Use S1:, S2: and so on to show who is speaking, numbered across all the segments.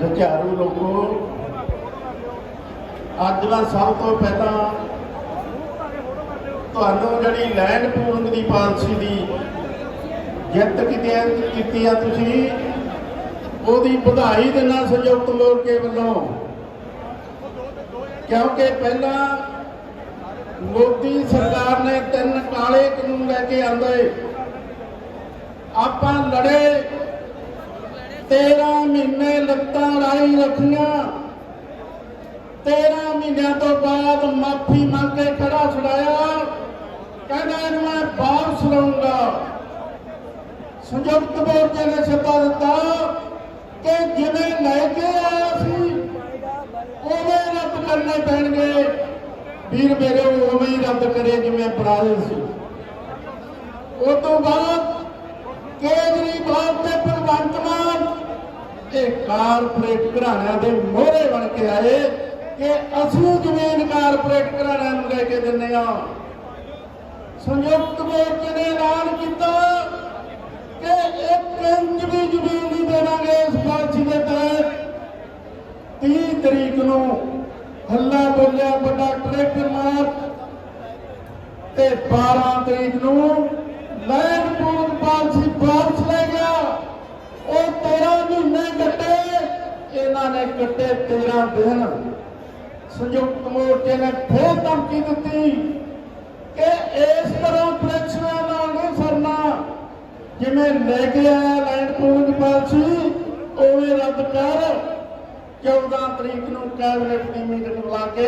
S1: ਜੁਝਾਰੂ ਲੋਕੋ, ਅੱਜ ਮੈਂ ਸਭ ਤੋਂ ਪਹਿਲਾਂ ਤੁਹਾਨੂੰ ਜਿਹੜੀ ਲੈਂਡ ਪੂਲਿੰਗ ਦੀ ਪਾਲਿਸੀ ਦੀ ਜਿੱਤ ਕੀਤੀ ਕੀਤੀ ਆ ਤੁਸੀਂ, ਉਹਦੀ ਵਧਾਈ ਦੇਣਾ ਸੰਯੁਕਤ ਮੋਰਚੇ ਵੱਲੋਂ, ਕਿਉਂਕਿ ਪਹਿਲਾਂ ਮੋਦੀ ਸਰਕਾਰ ਨੇ ਤਿੰਨ ਕਾਲੇ ਕਾਨੂੰਨ ਲੈ ਕੇ ਆਂਦੇ, ਆਪਾਂ ਲੜੇ 13 ਮਹੀਨੇ ਲੱਤਾਂ ਰਾਈ ਰੱਖੀਆਂ। 13 ਮਹੀਨਿਆਂ ਤੋਂ ਬਾਅਦ ਮਾਫੀ ਮੰਗ ਕੇ ਖੜਾ ਛੁਡਾਇਆ। ਕਹਿੰਦਾ ਇਹਨੂੰ ਮੈਂ ਵਾਪਸ ਲਊਂਗਾ ਸੰਯੁਕਤ ਮੋਰਚੇ ਨੇ ਸੱਦਾ ਦਿੱਤਾ ਕਿ ਜਿਵੇਂ ਲੈ ਕੇ ਆਇਆ ਸੀ, ਉਵੇਂ ਰੱਦ ਕਰਨੇ ਪੈਣਗੇ। ਵੀਰ ਮੇਰੇ, ਉਵੇਂ ਹੀ ਰੱਦ ਕਰੇ ਜਿਵੇਂ ਬਣਾਏ ਸੀ। ਉਸ ਤੋਂ ਬਾਅਦ ਕੇਜਰੀਵਾਲ ਤੇ ਭਗਵੰਤ ਮਾਨ ਇਹ ਕਾਰਪੋਰੇਟ ਘਰਾਣਿਆਂ ਦੇ ਮੋਹਰੇ ਬਣ ਕੇ ਆਏ ਕਿ ਅਸੀਂ ਜ਼ਮੀਨ ਕਾਰਪੋਰੇਟ ਘਰਾਣਿਆਂ ਨੂੰ ਲੈ ਕੇ ਦਿੰਨੇ ਆ ਸੰਯੁਕਤ ਮੋਰਚੇ ਨੇ ਐਲਾਨ ਕੀਤਾ ਕਿ ਇੱਕ ਇੰਚ ਵੀ ਜ਼ਮੀਨ ਨਹੀਂ ਦੇਵਾਂਗੇ ਇਸ ਪਾਲਿਸੀ ਦੇ ਤਹਿਤ। 30 ਤਰੀਕ ਨੂੰ ਹੱਲਾ ਬੋਲਿਆ ਵੱਡਾ ਟਰੈਕਟਰ ਮਾਰ ਤੇ 12 ਤਰੀਕ ਨੂੰ ਲੈਂਡ ਪੂਲ ਪਾਲਿਸੀ ਵਾਪਸ ਲੈ ਗਿਆ ਉਹ 13 ਮਹੀਨੇ ਕੱਟੇ, ਇਹਨਾਂ ਨੇ ਕੱਟੇ 13 ਦਿਨ ਸੰਯੁਕਤ ਮੋਰਚੇ ਨੇ ਫੇਰ ਧਮਕੀ ਦਿੱਤੀ ਕਿ ਇਸ ਤਰ੍ਹਾਂ ਫਲੈਕਸ਼ਨਾਂ ਨਾਲ ਨਹੀਂ ਸਰਨਾ। ਜਿਵੇਂ ਲੈ ਕੇ ਆਇਆ ਲੈਂਡ ਪੂਲਿੰਗ ਪਾਲਿਸੀ, ਉਵੇਂ ਰੱਦ ਕਰ। 14 ਤਰੀਕ ਨੂੰ ਕੈਬਨਿਟ ਦੀ ਮੀਟਿੰਗ ਬੁਲਾ ਕੇ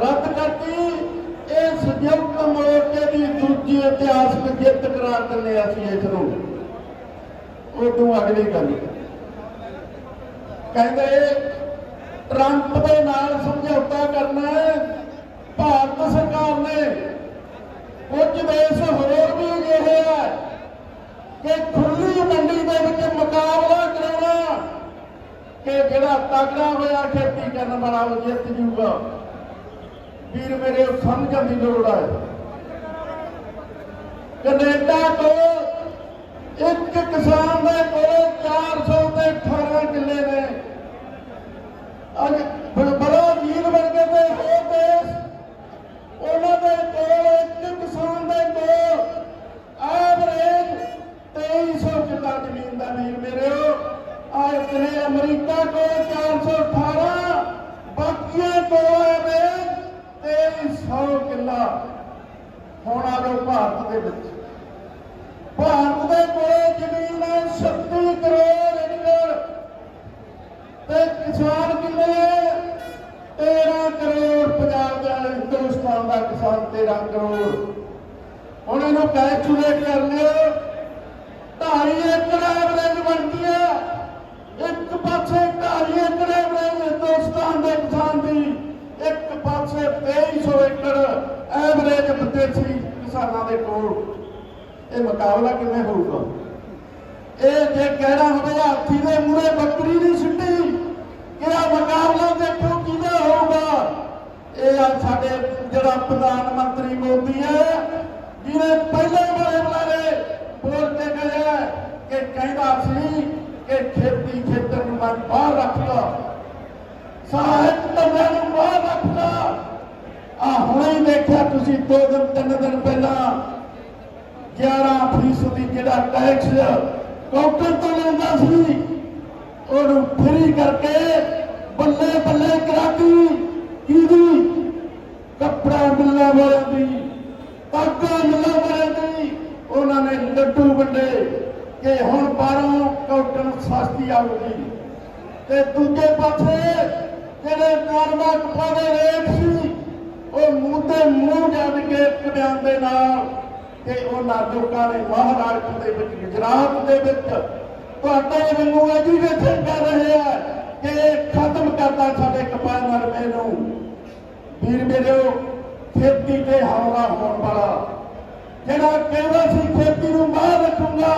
S1: ਰੱਦ ਕਰਤੀ। ਇਹ ਸੰਯੁਕਤ ਮੋਰਚੇ ਦੀ ਦੂਜੀ ਇਤਿਹਾਸਕ ਜਿੱਤ ਕਰਾਰ ਦਿੰਦੇ ਹਾਂ ਅਸੀਂ ਇਸ ਨੂੰ। ਉਦੋਂ ਅਗਲੀ ਗੱਲ। ਕਹਿੰਦੇ, ਟਰੰਪ ਦੇ ਨਾਲ ਸਮਝੌਤਾ ਕਰਨਾ ਭਾਰਤ ਸਰਕਾਰ ਨੇ ਕੁਝ ਦੇਸ਼ ਹੋਰ ਵੀ ਅਜਿਹੇ ਆ ਕਿ ਖੁੱਲੀ ਮੰਡੀ ਦੇ ਵਿੱਚ ਮੁਕਾਬਲਾ ਕਰਾਉਣਾ ਕਿ ਜਿਹੜਾ ਤਗੜਾ ਹੋਇਆ ਖੇਤੀ ਕਰਨ ਵਾਲਾ ਉਹ ਜਿੱਤ ਜੂਗਾ ਵੀਰ ਮੇਰੇ, ਉਹ ਸਮਝਣ ਦੀ ਲੋੜ ਹੈ ਕੈਨੇਡਾ ਤੋਂ ਇੱਕ ਕਿਸਾਨ ਦੇ ਕੋਲ 400 ਤੇ 18 ਕਿੱਲੇ ਨੇ। ਅੱਜ ਬ- ਬਰਾਜ਼ੀਲ ਵਰਗੇ ਦੇ ਹੋਰ ਦੇਸ਼। ਉਹਨਾਂ ਦੇ ਕੋਲ ਇੱਕ ਕਿਸਾਨ ਦੇ ਕੋਲ ਐਵਰੇਜ 2300 ਕਿੱਲਾ ਜ਼ਮੀਨ ਦਾ ਵੀਰ ਮੇਰਿਓ ਆ ਇਤਨੇ ਅਮਰੀਕਾ ਕੋਲ 418 ਬਾਕੀਆਂ ਕੋਲ ਐਵਰੇਜ 2300 ਕਿੱਲਾ। ਹੁਣ ਆ ਜਾਓ ਭਾਰਤ ਦੇ ਵਿੱਚ। ਭਾਰਤ ਦੇ ਕੋਲ ਜ਼ਮੀਨ ਹੈ 36 ਕਰੋੜ ਏਕੜ। ਤੇ ਕਿਸਾਨ ਕਿੰਨੇ 13 ਕਰੋੜ ਪੰਜਾਬ ਦਾ ਹਿੰਦੁਸਤਾਨ ਦਾ ਕਿਸਾਨ 13 ਕਰੋੜ ਹੁਣ ਇਹਨੂੰ ਕੈਲਕੂਲੇਟ ਕਰ ਲਿਓ ਢਾਈ ਏਕੜ ਐਵਰੇਜ ਬਣਦੀ ਹੈ ਇੱਕ ਪਾਸੇ ਢਾਈ ਏਕੜ ਐਵਰੇਜ ਹਿੰਦੁਸਤਾਨ ਦੇ ਕਿਸਾਨ ਦੀ ਇੱਕ ਪਾਸੇ 2300 ਏਕੜ ਐਵਰੇਜ ਵਿਦੇਸ਼ੀ ਕਿਸਾਨਾਂ ਦੇ ਕੋਲ ਇਹ ਮੁਕਾਬਲਾ ਕਿਵੇਂ ਹੋਊਗਾ ਇਹ ਜੇ ਕਹਿਣਾ ਹੋਵੇ ਹਾਥੀ ਦੇ ਮੂਹਰੇ ਬੱਕਰੀ ਨਹੀਂ ਸਿੱਟੀ ਕਿ ਮੁਕਾਬਲਾ ਦੇਖੋ ਕਿਹਦਾ ਹੋਊਗਾ? ਇਹ ਆ ਸਾਡੇ ਜਿਹੜਾ ਪ੍ਰਧਾਨ ਮੰਤਰੀ ਮੋਦੀ ਹੈ, ਜਿਹਨੇ ਪਹਿਲੇ ਬੜੇ ਬੁਲਾਰੇ ਬੋਲ ਕੇ ਗਿਆ ਕਿ ਕਹਿੰਦਾ ਸੀ ਕਿ ਖੇਤੀ ਖੇਤਰ ਨੂੰ ਮੈਂ ਬਾਹਰ ਰੱਖਦਾ। ਸਾਹਿਤ ਧੰਦੇ ਨੂੰ ਬਾਹਰ ਰੱਖਦਾ। ਆ ਹੁਣੇ ਦੇਖਿਆ ਤੁਸੀਂ ਦੋ ਦਿਨ, ਤਿੰਨ ਦਿਨ ਪਹਿਲਾਂ 11 ਫੀਸਦੀ ਜਿਹੜਾ ਟੈਕਸ ਕਾਊਂਟਰ ਤੋਂ ਲੈਂਦਾ ਸੀ। ਉਹਨੂੰ ਫਰੀ ਕਰਕੇ ਬੱਲੇ ਬੱਲੇ ਕਰਾਤੀ। ਕਿਹਦੀ? ਕੱਪੜਾ ਮਿਲਣਾ ਵਾਲਿਆਂ ਦੀ ਤਾਗਾ ਮਿਲਣਾ ਵਾਲਿਆਂ ਦੀ। ਉਹਨਾਂ ਨੇ ਲੱਡੂ ਵੰਡੇ ਕਿ ਹੁਣ ਬਾਹਰੋਂ ਕਾਊਂਟਰ ਸਸਤੀ ਆਊਗੀ। ਤੇ ਦੂਜੇ ਪਾਸੇ ਜਿਹੜੇ ਨਾਰਮਾ ਕਪਾ ਰੇਟ ਸੀ, ਉਹ ਮੂੰਹ ਤੇ ਮੂੰਹ ਜੜ ਕੇ ਇੱਕ ਦੇ ਨਾਲ ਕਿ ਉਹਨਾਂ ਲੋਕਾਂ ਨੇ ਮਹਾਰਾਸ਼ਟਰ ਦੇ ਵਿੱਚ, ਗੁਜਰਾਤ ਦੇ ਵਿੱਚ ਤੁਹਾਡੇ ਵਾਂਗੂ ਐਜੂਕੇਸ਼ਨ ਕਰ ਰਹੇ ਆ ਕਿ ਖਤਮ ਕਰਦਾ ਸਾਡੇ ਕਪਾਹ ਨਰਮੇ ਨੂੰ। ਵੀਰ ਮੇਰਿਓ ਖੇਤੀ ਤੇ ਹਮਲਾ ਹੋਣ ਵਾਲਾ। ਜਿਹੜਾ ਕਹਿੰਦਾ ਸੀ, ਖੇਤੀ ਨੂੰ ਬਾਹਰ ਰੱਖੂੰਗਾ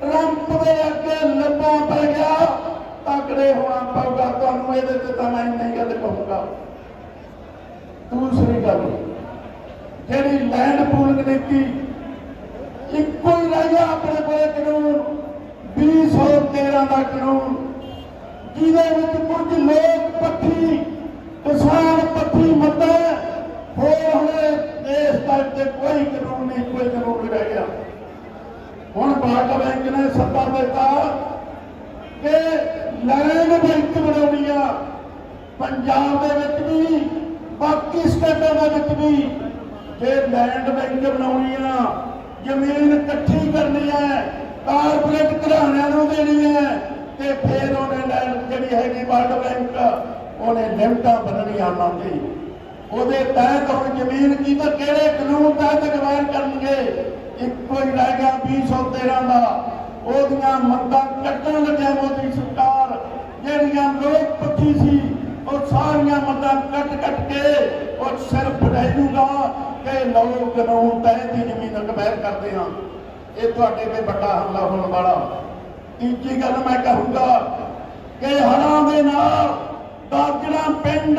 S1: ਟਰੰਪ ਦੇ ਅੱਗੇ ਲੱਭਾ ਪੈ ਗਿਆ, ਤਕੜੇ ਹੋਣਾ ਪਊਗਾ। ਤੁਹਾਨੂੰ ਇਹਦੇ ਤੇ ਤਾਂ ਮੈਂ ਨਹੀਂ ਗੱਲ ਕਹੂੰਗਾ। ਦੂਸਰੀ ਗੱਲ, ਜਿਹੜੀ ਲੈਂਡ ਪੂਲਿੰਗ ਨੀਤੀ, ਇੱਕੋ ਹੀ ਰਹਿ ਗਿਆ ਆਪਣੇ ਕੋਲੇ ਕਾਨੂੰਨ 2013 ਦਾ ਕਾਨੂੰਨ, ਜਿਹਦੇ ਵਿੱਚ ਕੁਝ ਲੋਕ ਪੱਖੀ, ਕਿਸਾਨ ਪੱਖੀ ਮੱਤਾ ਹੋਰ ਹੁਣੇ ਦੇਸ਼ ਤੱਕ ਤੇ ਕੋਈ ਕਾਨੂੰਨ ਨਹੀਂ, ਕੋਈ ਕਾਨੂੰਨ ਰਹਿ ਗਿਆ। ਹੁਣ ਭਾਰਤ ਬੈਂਕ ਨੇ ਸੱਤਾ ਦਿੱਤਾ ਕਿ ਲੈਂਡ ਬੈਂਕ ਬਣਾਉਣੀ ਆ। ਪੰਜਾਬ ਦੇ ਵਿੱਚ ਵੀ, ਬਾਕੀ ਸਟੇਟਾਂ ਦੇ ਵਿੱਚ ਵੀ ਜੇ ਲੈਂਡ ਬੈਂਕ ਬਣਾਉਣੀ ਆ, ਜ਼ਮੀਨ ਇਕੱਠੀ ਕਰਨੀ ਹੈ ਕਾਰਪੋਰੇਟ ਘਰਾਣਿਆਂ ਨੂੰ ਦੇਣੀ ਹੈ ਤੇ ਫਿਰ ਉਹਨੇ ਲੈਂਡ ਜਿਹੜੀ ਹੈਗੀ ਵਰਲਡ ਬੈਂਕ ਉਹਨੇ ਲਿਮਟਾਂ ਬਣਨੀਆਂ ਮੰਗੀ। ਉਹਦੇ ਤਹਿਤ ਹੁਣ ਜ਼ਮੀਨ ਕੀ ਤਾਂ ਕਿਹੜੇ ਕਾਨੂੰਨ ਤਹਿਤ ਅਗਵਾਨ ਕਰਨਗੇ? ਇੱਕੋ ਹੀ ਰਹਿ ਗਿਆ 2013 ਦਾ। ਉਹਦੀਆਂ ਮੰਗਾਂ ਕੱਟਣ ਲੱਗਿਆ ਮੋਦੀ ਸਰਕਾਰ। ਜਿਹੜੀਆਂ ਲੋਕ ਪੱਖੀ ਸੀ, ਉਹ ਸਾਰੀਆਂ ਮੰਗਾਂ ਕੱਟ ਕੱਟ ਕੇ ਉਹ ਸਿਰਫ ਰਹਿ ਜੂਗਾ ਕਿ ਲੋਕ ਕਾਨੂੰਨ ਤਹਿਤ ਹੀ ਜ਼ਮੀਨ ਅਕਵਾਇਰ ਕਰਦੇ ਹਾਂ ਇਹ ਤੁਹਾਡੇ ਤੇ ਵੱਡਾ ਹਮਲਾ ਹੋਣ ਵਾਲਾ। ਤੀਜੀ ਗੱਲ ਮੈਂ ਕਹੂੰਗਾ ਕਿ ਹੜ੍ਹਾਂ ਦੇ ਨਾਲ ਦਾਜਣਾ ਪਿੰਡ,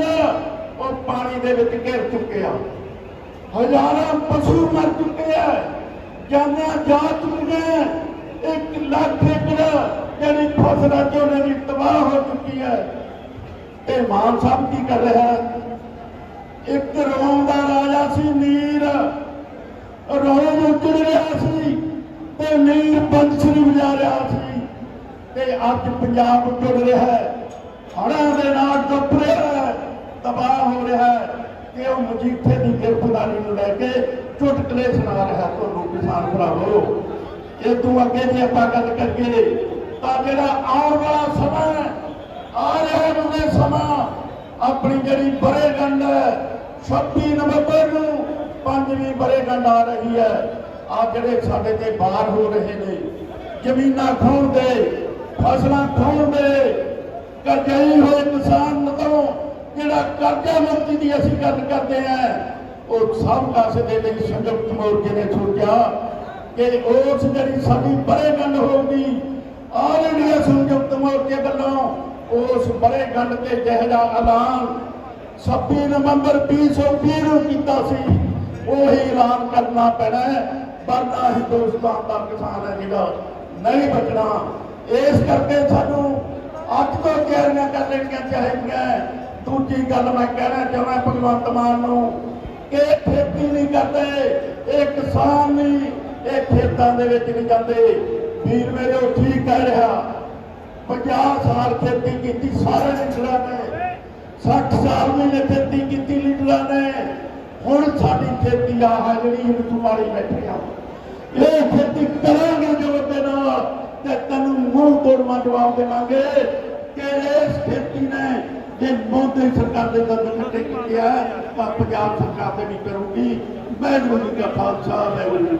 S1: ਉਹ ਪਾਣੀ ਦੇ ਵਿੱਚ ਘਿਰ ਚੁੱਕਿਆ ਹਜ਼ਾਰਾਂ ਪਸ਼ੂ ਮਰ ਚੁੱਕੇ ਆ। ਜਾਨਾਂ ਜਾ ਚੁੱਕੀਆਂ ਇੱਕ ਲੱਖ ਏਕੜ ਜਿਹੜੀ ਫਸਲ ਆ, ਝੋਨੇ ਦੀ ਤਬਾਹ ਹੋ ਚੁੱਕੀ ਹੈ। ਤੇ ਮਾਨ ਸਾਹਿਬ ਕੀ ਕਰ ਰਿਹਾ ਇੱਕ ਰੋਮ ਦਾ ਰਾਜਾ ਸੀ, ਨੀਰ ਰੋਮ ਉੱਜੜ ਰਿਹਾ ਸੀ। ਤੇ ਨੀਰ ਬੰਸਰੀ ਵਜਾ ਰਿਹਾ ਸੀ ਤੇ ਅੱਜ ਪੰਜਾਬ ਉੱਜੜ ਰਿਹਾ ਹੈ। ਹੜ੍ਹਾਂ ਦੇ ਨਾਲ ਡੁੱਬ ਰਿਹਾ ਹੈ ਤਬਾਹ ਹੋ ਰਿਹਾ ਹੈ ਕਿ ਉਹ ਮਜੀਠੇ ਦੀ ਗ੍ਰਿਫਤਾਰੀ ਨੂੰ ਲੈ ਕੇ ਚੁਟਕਲੇ ਸੁਣਾ ਰਿਹਾ ਤੁਹਾਨੂੰ ਕਿਸਾਨ ਭਰਾਵੋ ਇਹ ਤੋਂ ਅੱਗੇ ਜੇ ਆਪਾਂ ਗੱਲ ਕਰੀਏ ਤਾਂ ਜਿਹੜਾ ਆਉਣ ਵਾਲਾ ਸਮਾਂ ਹੈ, ਆ ਰਿਹਾ ਨੂੰ ਸਮਾਂ ਆਪਣੀ ਜਿਹੜੀ ਬਰੇਗੰਡ ਹੈ 26 ਨਵੰਬਰ ਨੂੰ ਪੰਜਵੀਂ ਬਰੇਗੰਡ ਆ ਰਹੀ ਹੈ। ਆ ਜਿਹੜੇ ਸਾਡੇ ਤੇ ਬਾਹਰ ਹੋ ਰਹੇ ਨੇ, ਜ਼ਮੀਨਾਂ ਖੋਣ ਦੇ, ਫਸਲਾਂ ਖੋਣ ਦੇ ਕਰਜ਼ਈ ਹੋਏ ਕਿਸਾਨ ਤੋਂ ਜਿਹੜਾ ਕਰਜ਼ਾ ਮੁਕਤੀ ਦੀ ਅਸੀਂ ਗੱਲ ਕਰਦੇ ਆਂ, ਉਹ ਸਭ ਕਾਸੇ ਦੇ ਲਈ ਸੰਯੁਕਤ ਮੋਰਚੇ ਨੇ ਸੋਚਿਆ ਕਿ ਉਸ ਜਿਹੜੀ ਸਾਡੀ ਬਰੇਗੰਢ ਹੋਊਗੀ ਆਲ ਇੰਡੀਆ ਸੰਯੁਕਤ ਮੋਰਚੇ ਵੱਲੋਂ ਉਸ ਬਰੇਗੰਢ ਤੇ ਜਿਹੜਾ ਐਲਾਨ 26 ਨਵੰਬਰ 2020 ਨੂੰ ਕੀਤਾ ਸੀ, ਉਹੀ ਐਲਾਨ ਕਰਨਾ ਪੈਣਾ ਹੈ। ਵਰਨਾ ਹਿੰਦੁਸਤਾਨ ਦਾ ਕਿਸਾਨ ਹੈ ਜਿਹੜਾ। ਨਹੀਂ ਬਚਣਾ। ਇਸ ਕਰਕੇ ਸਾਨੂੰ ਅੱਜ ਤੋਂ ਤਿਆਰੀਆਂ ਕਰ ਲੈਣੀਆਂ ਚਾਹੀਦੀਆਂ ਦੂਜੀ ਗੱਲ ਮੈਂ ਕਹਿਣਾ ਚਾਹੁੰਦਾ ਭਗਵੰਤ ਮਾਨ ਨੂੰ ਕਿ ਇਹ ਖੇਤੀ ਨਹੀਂ ਕਰਦੇ। ਇਹ ਕਿਸਾਨ ਨਹੀਂ ਇਹ ਖੇਤਾਂ ਦੇ ਵਿੱਚ ਨਹੀਂ ਜਾਂਦੇ। ਵੀਰ ਮੇਰੇ ਉਹ ਠੀਕ ਕਹਿ ਰਿਹਾ। 50 ਸਾਲ ਖੇਤੀ ਕੀਤੀ, ਸਾਰੇ ਲੀਡਰਾਂ ਨੇ। 60 ਸਾਲ ਵੀ ਖੇਤੀ ਕੀਤੀ ਲੀਡਰਾਂ ਨੇ। ਹੁਣ ਸਾਡੀ ਖੇਤੀ ਆ ਹੈ ਜਿਹੜੀ ਹਿੰਦੂ ਵਾਲੀ ਬੈਠੇ ਆ, ਇਹ ਖੇਤੀ ਕਰਾਂਗੇ ਜੋਰ ਦੇ ਨਾਲ ਤੇ ਤੈਨੂੰ ਮੂੰਹ ਤੋੜਵਾ ਜਵਾਬ ਦੇਵਾਂਗੇ ਕਿ ਇਸ ਖੇਤੀ ਨੇ ਜੇ ਮੋਦੀ ਸਰਕਾਰ ਦੇ ਦੰਦ ਕੱਟੇ ਕੀਤੇ ਆ, ਤਾਂ ਪੰਜਾਬ ਸਰਕਾਰ ਤੇ ਵੀ ਕਰੂਗੀ। ਮੈਂ ਗੁਰੂ ਦਾ ਖਾਲਸਾ ਮੈਂ ਗੁਰੂ